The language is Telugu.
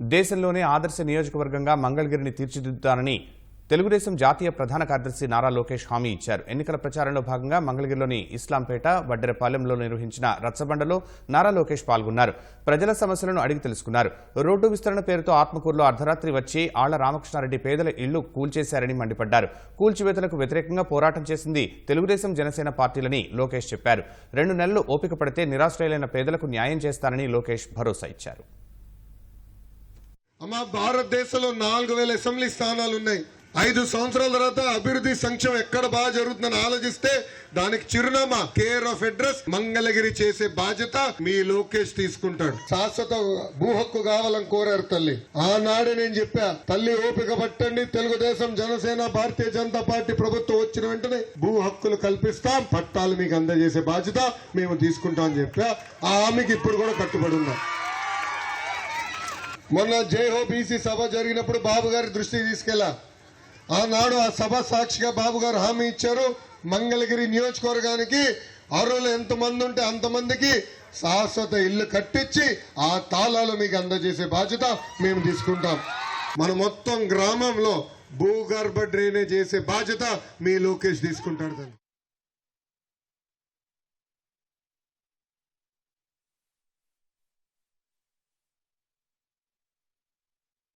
దేశంలోనే ఆదర్శ నియోజకవర్గంగా మంగళగిరిని తీర్చిదిద్దుతానని తెలుగుదేశం జాతీయ ప్రధాన కార్యదర్శి నారా లోకేష్ హామీ ఇచ్చారు. ఎన్నికల ప్రచారంలో భాగంగా మంగళగిరిలోని ఇస్లాంపేట వడ్డెరపాలెంలో నిర్వహించిన రచ్చబండలో నారా లోకేష్ పాల్గొన్నారు. ప్రజల సమస్యలను అడిగి తెలుసుకున్నారు. రోడ్డు విస్తరణ పేరుతో ఆత్మకూరులో అర్ధరాత్రి వచ్చి ఆళ్ళ రామకృష్ణారెడ్డి పేదల ఇళ్ళు కూల్చేశారని మండిపడ్డారు. కూల్చివేతలకు వ్యతిరేకంగా పోరాటం చేసింది తెలుగుదేశం జనసేన పార్టీలని లోకేష్ చెప్పారు. రెండు నెలలు ఓపిక పడితే నిరాశ్రయులైన పేదలకు న్యాయం చేస్తానని లోకేష్ భరోసా ఇచ్చారు. అమ్మ భారతదేశంలో నాలుగు వేల అసెంబ్లీ స్థానాలు ఉన్నాయి. ఐదు సంవత్సరాల తర్వాత అభివృద్ధి సంక్షేమం ఎక్కడ బాగా జరుగుతుందని ఆలోచిస్తే దానికి చిరునామా కేర్ ఆఫ్ అడ్రస్ మంగళగిరి చేసే బాధ్యత మీ లోకేష్ తీసుకుంటాడు. శాశ్వత భూ హక్కు కావాలని కోరారు తల్లి. ఆనాడే నేను చెప్పా తల్లి ఓపిక పట్టండి తెలుగుదేశం జనసేన భారతీయ జనతా పార్టీ ప్రభుత్వం వచ్చిన వెంటనే భూ హక్కులు కల్పిస్తాం పట్టాలు మీకు అందజేసే బాధ్యత మేము తీసుకుంటాం అని చెప్పా. ఆ ఆమెకి ఇప్పుడు కూడా కట్టుబడి ఉన్నాం. మొన్న జై బీసీ సభ జరిగినప్పుడు బాబు గారి దృష్టికి తీసుకెళ్ళా. ఆనాడు ఆ సభ సాక్షిగా బాబు గారు హామీ ఇచ్చారు. మంగళగిరి నియోజకవర్గానికి అర్హులు ఎంతమంది ఉంటే అంతమందికి శాశ్వత ఇల్లు కట్టించి ఆ తాళాలు మీకు అందజేసే బాధ్యత మేము తీసుకుంటాం. మన మొత్తం గ్రామంలో భూగర్భ డ్రైనేజ్ చేసే బాధ్యత మీ లోకేష్ తీసుకుంటాడు